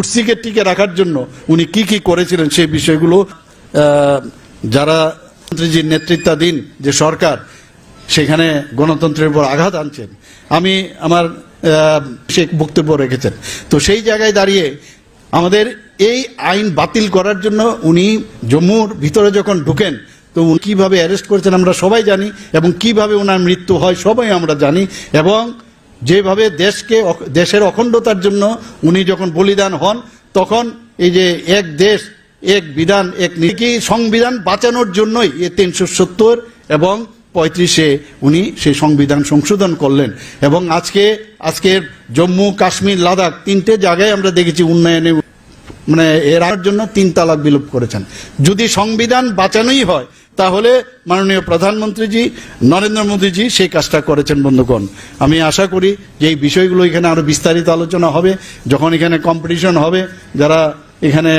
কুর্সিকে টিকে রাখার জন্য উনি কি কি করেছিলেন সেই বিষয়গুলো যারা মন্ত্রীজির নেতৃত্বাধীন যে সরকার, সেখানে গণতন্ত্রের উপর আঘাত আনছেন। আমি আমার সে বক্তব্য রেখেছেন। তো সেই জায়গায় দাঁড়িয়ে আমাদের এই আইন বাতিল করার জন্য উনি জম্মুর ভিতরে যখন ঢুকেন, তো উনি কীভাবে অ্যারেস্ট করেছেন আমরা সবাই জানি এবং কীভাবে ওনার মৃত্যু হয় সবাই আমরা জানি এবং যেভাবে দেশকে দেশের অখণ্ডতার জন্য উনি যখন বলিদান হন, তখন এই যে এক দেশ, এক বিধান, এক নীতি সংবিধান বাঁচানোর জন্যই এ তিনশো সত্তর এবং পঁয়ত্রিশে উনি সেই সংবিধান সংশোধন করলেন। এবং আজকে, আজকের জম্মু কাশ্মীর, লাদাখ তিনটে জায়গায় আমরা দেখেছি উন্নয়নে মানে এর জন্য তিন তালাক বিলোপ করেছেন। যদি সংবিধান বাঁচানোই হয় তাহলে মাননীয় প্রধানমন্ত্রীজি, নরেন্দ্র মোদীজি সেই কাজটা করেছেন, বন্ধুগণ। আমি আশা করি যে এই বিষয়গুলো এখানে আরও বিস্তারিত আলোচনা হবে। যখন এখানে কম্পিটিশন হবে, যারা এখানে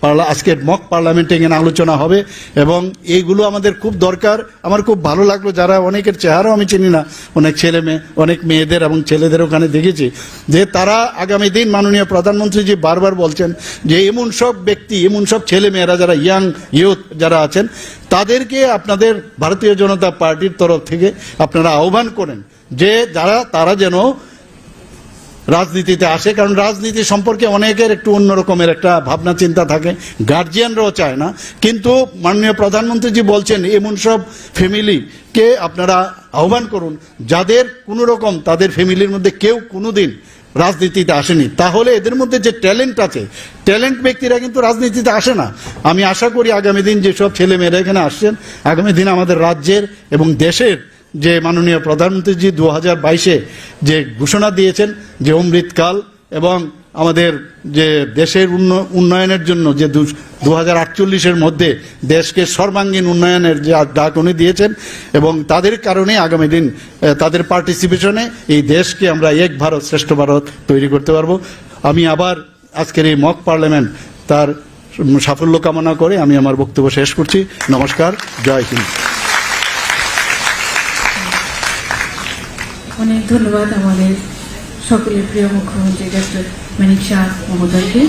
পার্লা- আজকের মক পার্লামেন্টে এখানে আলোচনা হবে এবং এইগুলো আমাদের খুব দরকার। আমার খুব ভালো লাগল যারা অনেকের চেহারাও আমি চিনি না, অনেক ছেলে মেয়ে, অনেক মেয়েদের এবং ছেলেদের ওখানে দেখেছি যে তারা আগামী দিন মাননীয় প্রধানমন্ত্রীজি বারবার বলছেন যে এমন সব ব্যক্তি, এমন সব ছেলে মেয়েরা যারা ইয়াং ইউথ যারা আছেন, তাদেরকে আপনাদের ভারতীয় জনতা পার্টির তরফ থেকে আপনারা আহ্বান করেন যে যারা, তারা যেন রাজনীতিতে আসে, কারণ রাজনীতি সম্পর্কে অনেকের একটু অন্যরকমের একটা ভাবনা, চিন্তা থাকে। গার্জিয়ানরাও চায় না। কিন্তু মাননীয় প্রধানমন্ত্রীজি বলছেন, এমন সব ফ্যামিলিকে আপনারা আহ্বান করুন, যাদের কোনো রকম তাদের ফ্যামিলির মধ্যে কেউ কোনো দিন রাজনীতিতে আসেনি। তাহলে এদের মধ্যে যে ট্যালেন্ট আছে ট্যালেন্ট ব্যক্তিরা কিন্তু রাজনীতিতে আসে না। আমি আশা করি আগামী দিন যেসব ছেলেমেয়েরা এখানে আসছেন, আগামী দিন আমাদের রাজ্যের এবং দেশের যে মাননীয় প্রধানমন্ত্রীজি দু হাজার বাইশে যে ঘোষণা দিয়েছেন যে অমৃতকাল এবং আমাদের যে দেশের উন্ন- উন্নয়নের জন্য যে দু হাজার আটচল্লিশের মধ্যে দেশকে সর্বাঙ্গীন উন্নয়নের যে ডাক উনি দিয়েছেন এবং তাদের কারণে আগামী দিন তাদের পার্টিসিপেশনে এই দেশকে আমরা এক ভারত, শ্রেষ্ঠ ভারত তৈরি করতে পারব। আমি আবার আজকের এই মক পার্লামেন্ট তার সাফল্য কামনা করে আমি আমার বক্তব্য শেষ করছি। নমস্কার, জয় হিন্দ। অনেক ধন্যবাদ আমাদের সকলের প্রিয় মুখ্যমন্ত্রী ডক্টর মানিক শাহ মহোদয়কে।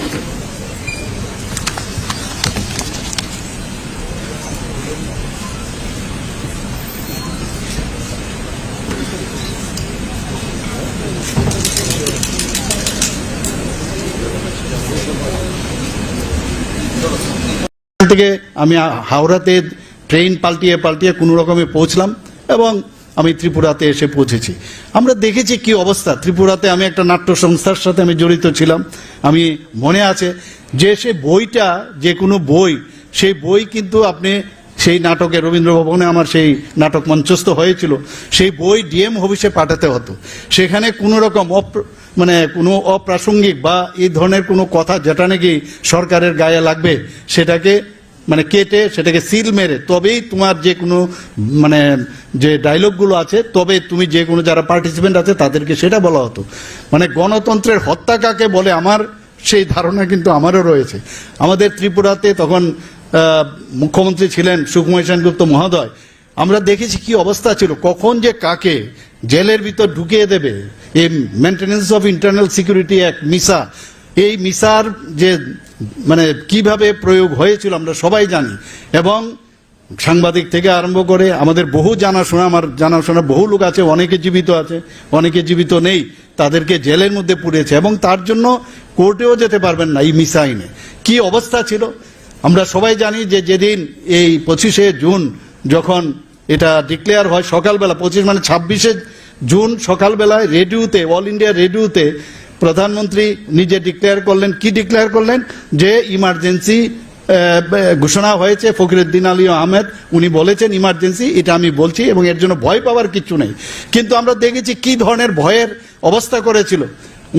থেকে আমি হাওড়াতে ট্রেন পাল্টিয়ে পাল্টিয়ে কোনো রকমে পৌঁছলাম এবং আমি ত্রিপুরাতে এসে পৌঁছেছি। আমরা দেখেছি কি অবস্থা। ত্রিপুরাতে আমি একটা নাট্য সংস্থার সাথে আমি জড়িত ছিলাম। আমি মনে আছে যে সে বইটা, যে কোনো বই, সেই বই কিন্তু আপনি সেই নাটকে রবীন্দ্র ভবনে আমার সেই নাটক মঞ্চস্থ হয়েছিল। সেই বই ডিএম অফিসে পাঠাতে হতো। সেখানে কোনো রকম মানে কোনো অপ্রাসঙ্গিক বা এই ধরনের কোনো কথা যেটা নাকি সরকারের গায়ে লাগবে, সেটাকে মানে কেটে সেটাকে সিল মেরে, তবেই তোমার যে কোনো মানে যে ডায়লগগুলো আছে, তবে তুমি যে কোনো যারা পার্টিসিপেন্ট আছে তাদেরকে সেটা বলা হতো। মানে গণতন্ত্রের হত্যা কাকে বলে আমার, সেই ধারণা কিন্তু আমারও রয়েছে। আমাদের ত্রিপুরাতে তখন মুখ্যমন্ত্রী ছিলেন সুকুমার সেনগুপ্ত মহোদয়। আমরা দেখেছি কি অবস্থা ছিল, কখন যে কাকে জেলের ভিতর ঢুকিয়ে দেবে, এই maintenance of internal security act MISA. এই মিসার যে মানে কীভাবে প্রয়োগ হয়েছিল আমরা সবাই জানি। এবং সাংবাদিক থেকে আরম্ভ করে আমাদের বহু জানাশোনা, আমার জানাশোনা বহু লোক আছে, অনেকে জীবিত আছে, অনেকে জীবিত নেই, তাদেরকে জেলের মধ্যে পুড়েছে এবং তার জন্য কোর্টেও যেতে পারবেন না এই মিসা আইনে কি অবস্থা ছিল? আমরা সবাই জানি যে যেদিন এই পঁচিশে জুন যখন এটা ডিক্লেয়ার হয় সকালবেলা, পঁচিশ মানে ছাব্বিশে জুন সকালবেলায় রেডিওতে, অল ইন্ডিয়া রেডিওতে প্রধানমন্ত্রী নিজে ডিক্লেয়ার করলেন, কি ডিক্লেয়ার করলেন? যে ইমার্জেন্সি ঘোষণা হয়েছে ফকিরুদ্দিন আলী আহমেদ, উনি বলেছেন ইমার্জেন্সি এটা আমি বলছি এবং এর জন্য ভয় পাওয়ার কিছু নেই। কিন্তু আমরা দেখেছি কি ধরনের ভয়ের অবস্থা করেছিল।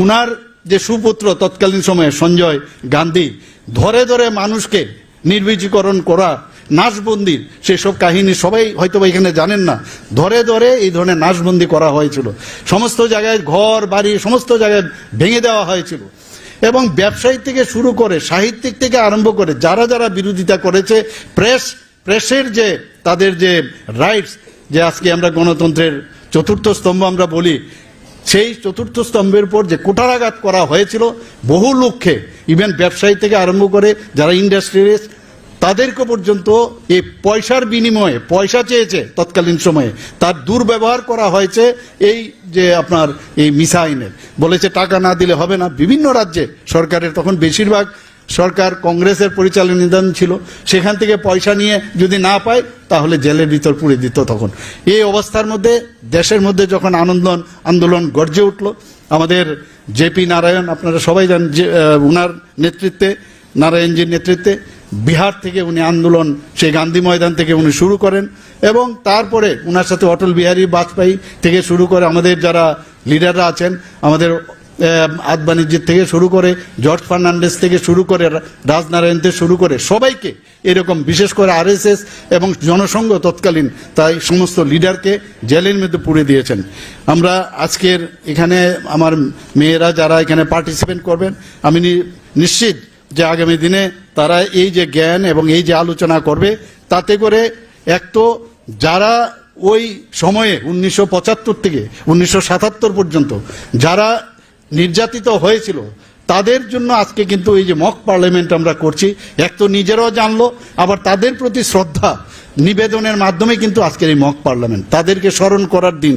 উনার যে সুপুত্র তৎকালীন সময়ে সঞ্জয় গান্ধী, ধরে ধরে মানুষকে নির্বীজীকরণ করা নাশবন্দির, সেসব কাহিনী সবাই হয়তো এখানে জানেন না। ধরে ধরে এই ধরনের নাশবন্দি করা হয়েছিল। সমস্ত জায়গায় ঘর, বাড়ি, সমস্ত জায়গায় ভেঙে দেওয়া হয়েছিল। এবং ব্যবসায়ী থেকে শুরু করে সাহিত্যিক থেকে আরম্ভ করে যারা যারা বিরোধিতা করেছে, প্রেস, প্রেসের যে, তাদের যে রাইটস যে আজকে আমরা গণতন্ত্রের চতুর্থ স্তম্ভ আমরা বলি, সেই চতুর্থ স্তম্ভের উপর যে কুঠারাঘাত করা হয়েছিল, বহু লক্ষ্যে ইভেন ব্যবসায়ী থেকে আরম্ভ করে যারা ইন্ডাস্ট্রিয়ালিস্ট তাদেরকে পর্যন্ত এই পয়সার বিনিময়ে, পয়সা চেয়েছে তৎকালীন সময়ে, তার দুর্ব্যবহার করা হয়েছে এই যে আপনার এই মিসা আইনের বলেছে, টাকা না দিলে হবে না। বিভিন্ন রাজ্যে সরকারের, তখন বেশিরভাগ সরকার কংগ্রেসের পরিচালন পরিচালনাধীন ছিল। সেখান থেকে পয়সা নিয়ে যদি না পায়, তাহলে জেলের ভিতর পুড়ে দিত তখন। এই অবস্থার মধ্যে, দেশের মধ্যে যখন আনন্দ, আন্দোলন গর্জে উঠল, আমাদের জেপি নারায়ণ, আপনারা সবাই জানেন যে ওনার নেতৃত্বে, নারায়ণজির নেতৃত্বে বিহার থেকে উনি আন্দোলন, সেই গান্ধী ময়দান থেকে উনি শুরু করেন এবং তারপরে উনার সাথে অটল বিহারী বাজপেয়ী থেকে শুরু করে আমাদের যারা লিডাররা আছেন, আমাদের আদ বাণিজ্যের থেকে শুরু করে, জর্জ ফার্নান্ডেস থেকে শুরু করে, রাজনারায়ণ থেকে শুরু করে সবাইকে এরকম বিশেষ করে আরএসএস এবং জনসংঘ তৎকালীন তাই সমস্ত লিডারকে জেলের মধ্যে পুড়ে দিয়েছেন। আমরা আজকের এখানে আমার মেয়েরা যারা এখানে পার্টিসিপেট করবেন, আমি নিশ্চিত যে আগামী দিনে তারা এই যে জ্ঞান এবং এই যে আলোচনা করবে, তাতে করে এক তো যারা ওই সময়ে উনিশশো পঁচাত্তর থেকে উনিশশো সাতাত্তর পর্যন্ত যারা নির্যাতিত হয়েছিল, তাদের জন্য আজকে কিন্তু এই যে মক পার্লামেন্ট আমরা করছি, এক তো নিজেরাও জানলো, আবার তাদের প্রতি শ্রদ্ধা নিবেদনের মাধ্যমে কিন্তু আজকের এই মক পার্লামেন্ট। তাদেরকে স্মরণ করার দিন।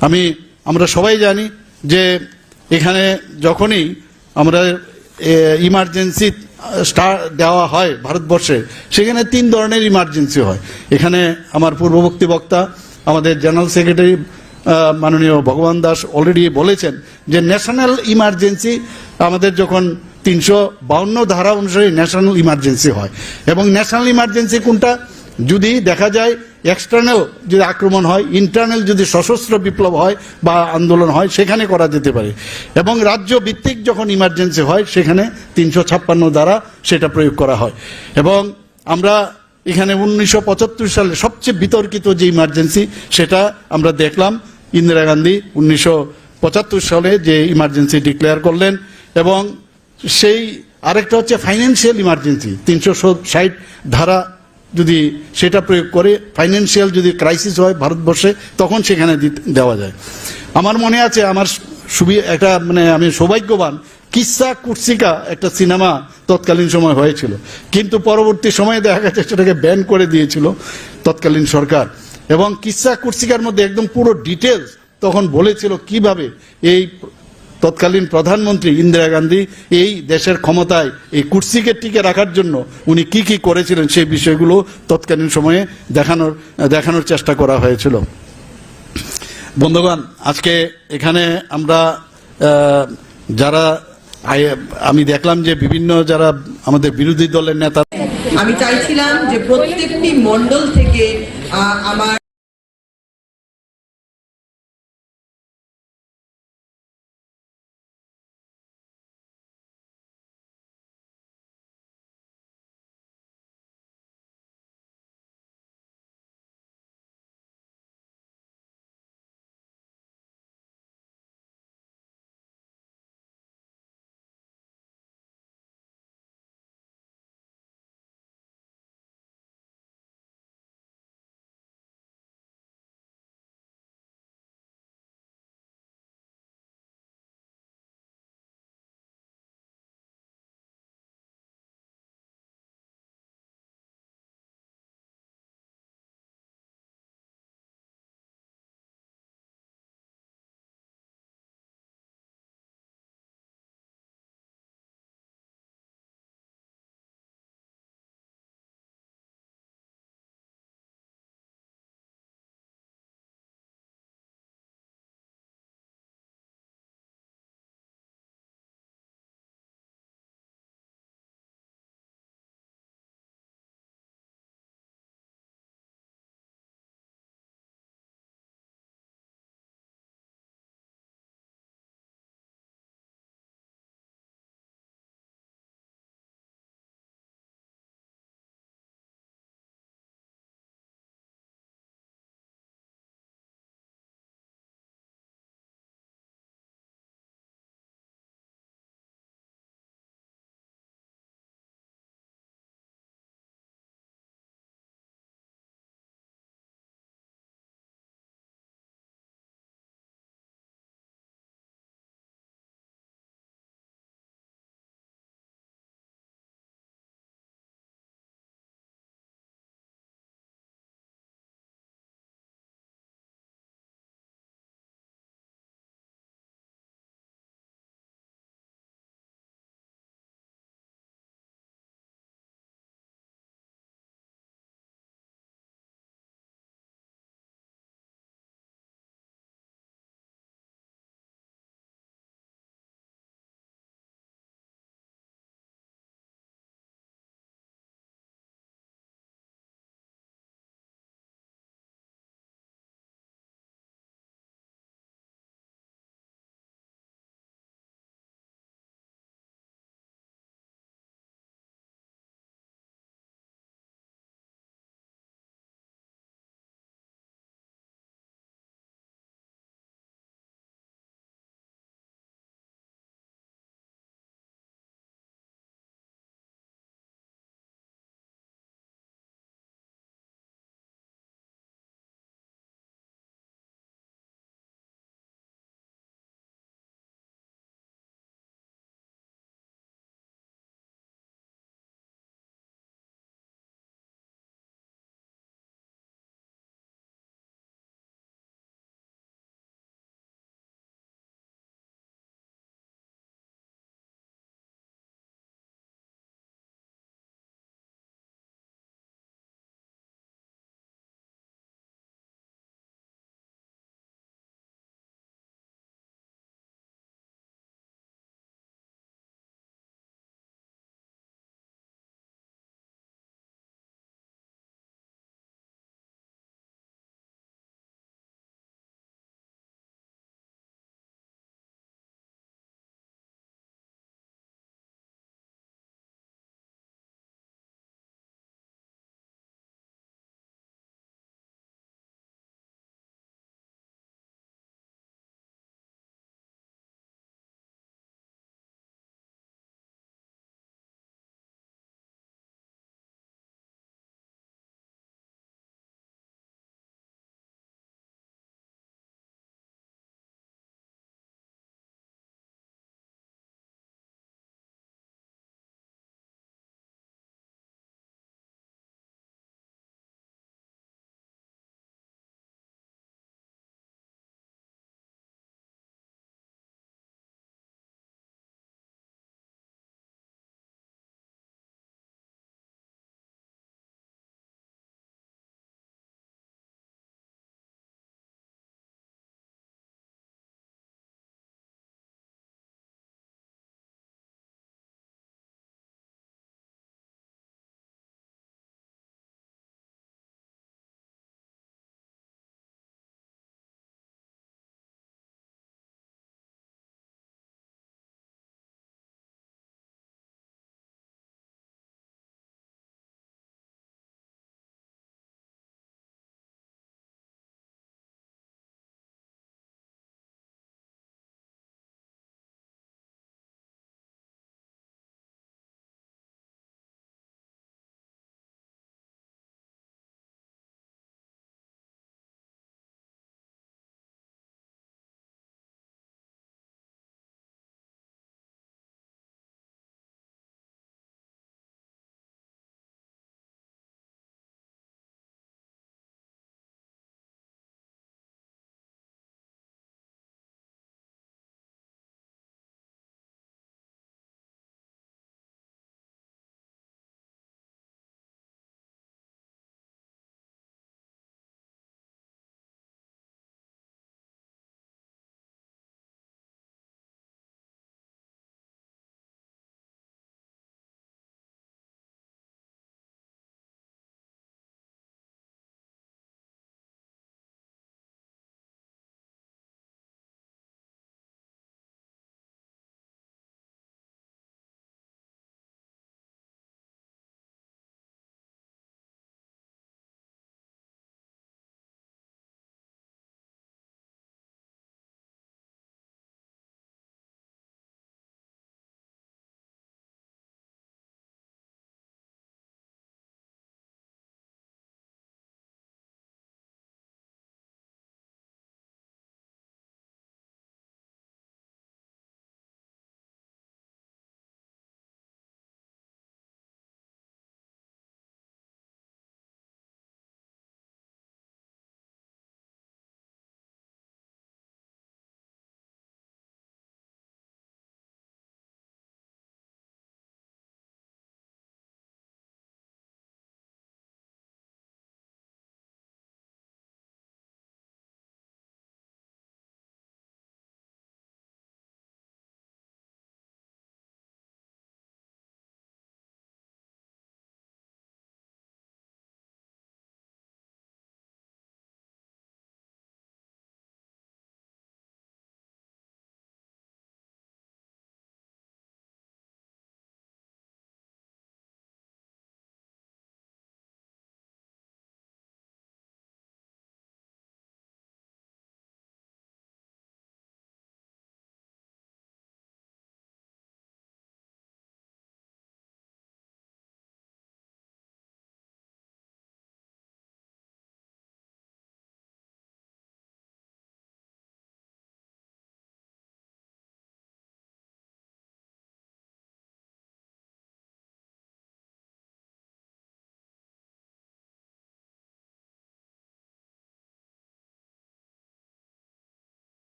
আমি, আমরা সবাই জানি যে এখানে যখনই আমরা ইমার্জেন্সি স্টার দেওয়া হয় ভারতবর্ষে, সেখানে তিন ধরনের ইমার্জেন্সি হয়। এখানে আমার পূর্ববর্তী বক্তা, আমাদের জেনারেল সেক্রেটারি মাননীয় ভগবান দাস অলরেডি বলেছেন যে ন্যাশনাল ইমার্জেন্সি আমাদের যখন তিনশো বাউন্ন ধারা অনুসারে ন্যাশনাল ইমার্জেন্সি হয়। এবং ন্যাশনাল ইমার্জেন্সি কোনটা? যদি দেখা যায় এক্সটার্নাল যদি আক্রমণ হয় ইন্টারনাল যদি সশস্ত্র বিপ্লব হয় বা আন্দোলন হয়, সেখানে করা যেতে পারে। এবং রাজ্য ভিত্তিক যখন ইমার্জেন্সি হয়, সেখানে তিনশো ছাপ্পান্ন দ্বারা সেটা প্রয়োগ করা হয়। এবং আমরা এখানে উনিশশো পঁচাত্তর সালে সবচেয়ে বিতর্কিত যে ইমার্জেন্সি সেটা আমরা দেখলাম ইন্দিরা গান্ধী উনিশশো পঁচাত্তর সালে যে ইমার্জেন্সি ডিক্লেয়ার করলেন এবং সেই আরেকটা হচ্ছে ফাইন্যান্সিয়াল ইমার্জেন্সি তিনশো ষাট ধারা যদি সেটা প্রয়োগ করে ফাইন্যান্সিয়াল যদি ক্রাইসিস হয় ভারতবর্ষে, তখন সেখানে দেওয়া যায়। আমার মনে আছে, আমার সুবি একটা মানে আমি সৌভাগ্যবান, কিসা কুৎসিকা একটা সিনেমা তৎকালীন সময় হয়েছিল। কিন্তু পরবর্তী সময়ে দেখা গেছে, সেটাকে ব্যান করে দিয়েছিল তৎকালীন সরকার। এবং কিসা কুৎসিকার মধ্যে একদম পুরো ডিটেলস তখন বলেছিল কীভাবে এই তৎকালীন প্রধানমন্ত্রী ইন্দিরা গান্ধী এই দেশের ক্ষমতায় এই কুর্সিকে টিকে রাখার জন্য উনি কি কি করেছিলেন সেই বিষয়গুলো তৎকালীন সময়ে দেখানোর দেখানোর চেষ্টা করা হয়েছিল। বন্ধুগণ, আজকে এখানে আমরা যারা আমি দেখলাম যে বিভিন্ন যারা আমাদের বিরোধী দলের নেতা আমি চাইছিলাম যে প্রত্যেকটি মণ্ডল থেকে আমার